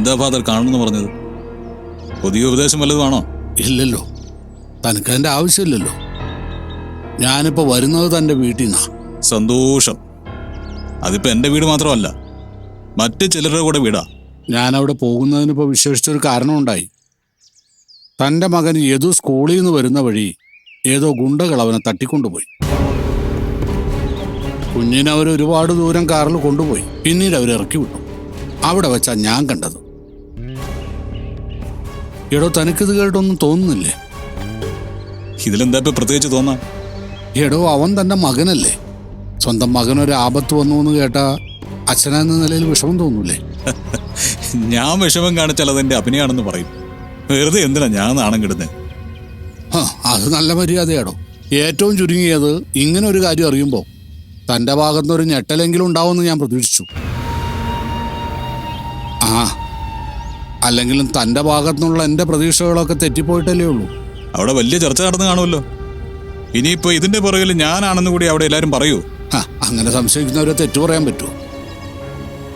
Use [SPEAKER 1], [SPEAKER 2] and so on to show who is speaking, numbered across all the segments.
[SPEAKER 1] എന്താ ഫാദർ കാണുമെന്ന് പറഞ്ഞത്? പുതിയ ഉപദേശം വല്ലതുമാണോ
[SPEAKER 2] ഇല്ലല്ലോ. തനിക്കതിന്റെ ആവശ്യമില്ലല്ലോ. ഞാനിപ്പോൾ വരുന്നത് തന്റെ വീട്ടിൽ നിന്നാ.
[SPEAKER 1] സന്തോഷം. അതിപ്പോ എന്റെ വീട് മാത്രമല്ല മറ്റ് ചിലരുടെ കൂടെ വീടാ.
[SPEAKER 2] ഞാൻ ഞാനവിടെ പോകുന്നതിനിപ്പോൾ വിശേഷിച്ചൊരു കാരണമുണ്ടായി. തന്റെ മകൻ ഏതോ സ്കൂളിൽ നിന്ന് വരുന്ന വഴി ഏതോ ഗുണ്ടകൾ അവനെ തട്ടിക്കൊണ്ടുപോയി. കുഞ്ഞിനെ അവർ ഒരുപാട് ദൂരം കാറിൽ കൊണ്ടുപോയി. പിന്നീട് അവർ ഇറക്കി വിട്ടു. അവിടെ വെച്ചാ ഞാൻ കണ്ടത്. എടോ തനിക്കിത് കേട്ടൊന്നും തോന്നുന്നില്ലേ?
[SPEAKER 1] ഇതിലെന്താ ഇപ്പൊ പ്രത്യേകിച്ച് തോന്നാ
[SPEAKER 2] എടോ അവൻ തന്റെ മകനല്ലേ. സ്വന്തം മകനൊരു ആപത്ത് വന്നു എന്ന് കേട്ടാ അച്ഛനെന്ന നിലയിൽ വിഷമം തോന്നൂലേ?
[SPEAKER 1] ഞാൻ വിഷമം കാണിച്ചാൽ അതെന്റെ അഭിനയാണെന്ന് പറയും. വെറുതെ എന്തിനാ ഞാൻ നാണം കിടുന്നത്
[SPEAKER 2] ഹ, അത് നല്ല മര്യാദയാടോ. ഏറ്റവും ചുരുങ്ങിയത് ഇങ്ങനെ ഒരു കാര്യം അറിയുമ്പോൾ തന്റെ ഭാഗത്തുനിന്ന് ഒരു ഞെട്ടലെങ്കിലും ഉണ്ടാവുമെന്ന് ഞാൻ പ്രതീക്ഷിച്ചു. ആ അല്ലെങ്കിലും തന്റെ ഭാഗത്തുനിന്നുള്ള എന്റെ പ്രതീക്ഷകളൊക്കെ തെറ്റിപ്പോയിട്ടല്ലേ ഉള്ളൂ.
[SPEAKER 1] അവിടെ വലിയ ചർച്ച നടന്നു കാണുമല്ലോ. ഇനിയിപ്പോ ഇതിന്റെ പുറകിൽ ഞാനാണെന്ന് കൂടി അവിടെ എല്ലാരും പറയൂ.
[SPEAKER 2] അങ്ങനെ സംശയിക്കുന്നവരെ തെറ്റു പറയാൻ പറ്റുമോ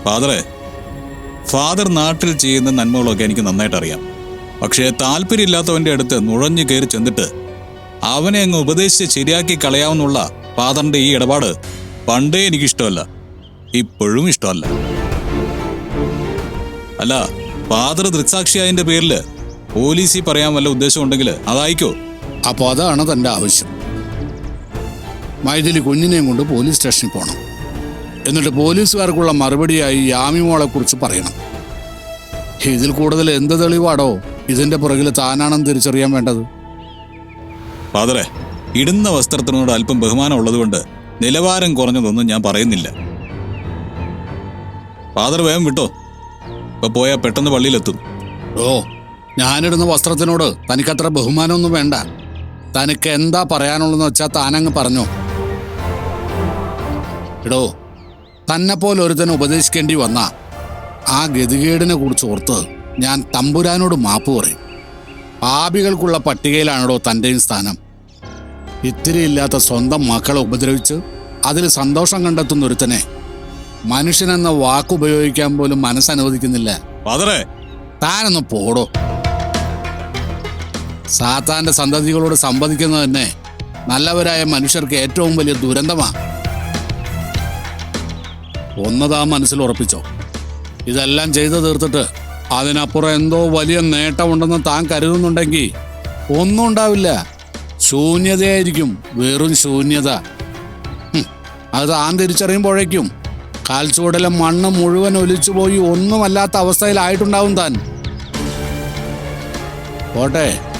[SPEAKER 1] ഫാദറെ ഫാദർ നാട്ടിൽ ചെയ്യുന്ന നന്മകളൊക്കെ എനിക്ക് നന്നായിട്ട് അറിയാം. പക്ഷേ താല്പര്യമില്ലാത്തവന്റെ അടുത്ത് നുഴഞ്ഞു കയറി ചെന്നിട്ട് അവനെ അങ്ങ് ഉപദേശിച്ച് ശരിയാക്കി കളയാവുന്നുള്ള ഫാദറിന്റെ ഈ ഇടപാട് പണ്ടേ എനിക്കിഷ്ടമല്ല. ഇപ്പോഴും ഇഷ്ടമല്ല. അല്ല ഫാദർ ദൃക്സാക്ഷിയായതിന്റെ പേരിൽ പോലീസിൽ പറയാൻ വല്ല ഉദ്ദേശം ഉണ്ടെങ്കിൽ അതായിക്കോ.
[SPEAKER 2] അപ്പോ അതാണ് തന്റെ ആവശ്യം. മൈഥിലി കുഞ്ഞിനെയും കൊണ്ട് പോലീസ് സ്റ്റേഷനിൽ പോകണം എന്നിട്ട് പോലീസുകാർക്കുള്ള മറുപടിയായി യാമിമോളെ കുറിച്ച് പറയണം. ഇതിൽ കൂടുതൽ എന്ത് തെളിവാടോ ഇതിന്റെ പുറകിൽ താനാണെന്ന് തിരിച്ചറിയാൻ വേണ്ടത്?
[SPEAKER 1] ഫാദറെ ഇടുന്ന വസ്ത്രത്തിനോട് അല്പം ബഹുമാനം ഉള്ളതുകൊണ്ട് നിലവാരം കുറഞ്ഞതൊന്നും ഞാൻ പറയുന്നില്ല. ഫാദർ വേഗം വിട്ടോ. ഇപ്പൊ പോയാൽ പെട്ടെന്ന് പള്ളിയിലെത്തും.
[SPEAKER 2] ഓ ഞാനിടുന്ന വസ്ത്രത്തിനോട് തനിക്കത്ര ബഹുമാനമൊന്നും വേണ്ട. തനിക്ക് എന്താ പറയാനുള്ളതെന്ന് വെച്ചാൽ താനങ്ങ് പറഞ്ഞു. എടോ തന്നെ പോലെ ഒരുത്തനെ ഉപദേശിക്കേണ്ടി വന്ന ആ ഗതികേടിനെ കുറിച്ച് ഓർത്ത് ഞാൻ തമ്പുരാനോട് മാപ്പ് പറയും. പാപികൾക്കുള്ള പട്ടികയിലാണോ തന്റെയും സ്ഥാനം. ഇത്തിരി ഇല്ലാത്ത സ്വന്തം മക്കളെ ഉപദ്രവിച്ച് അതിൽ സന്തോഷം കണ്ടെത്തുന്ന ഒരുത്തനെ മനുഷ്യനെന്ന വാക്കുപയോഗിക്കാൻ പോലും മനസ്സനുവദിക്കുന്നില്ല. താനൊന്ന് പോടോ. സാത്താന്റെ സന്തതികളോട് സംവദിക്കുന്നത് തന്നെ നല്ലവരായ മനുഷ്യർക്ക് ഏറ്റവും വലിയ ദുരന്തമാ. ഒന്നതാ മനസ്സിൽ ഉറപ്പിച്ചോ. ഇതെല്ലാം ചെയ്തു തീർത്തിട്ട് അതിനപ്പുറം എന്തോ വലിയ നേട്ടമുണ്ടെന്ന് താൻ കരുതുന്നുണ്ടെങ്കിൽ ഒന്നും ഉണ്ടാവില്ല. ശൂന്യതയായിരിക്കും വെറും ശൂന്യത. അത് താൻ തിരിച്ചറിയുമ്പോഴേക്കും കാൽച്ചുവടലെ മണ്ണ് മുഴുവൻ ഒലിച്ചുപോയി ഒന്നുമല്ലാത്ത അവസ്ഥയിലായിട്ടുണ്ടാവും താൻ. പോട്ടെ.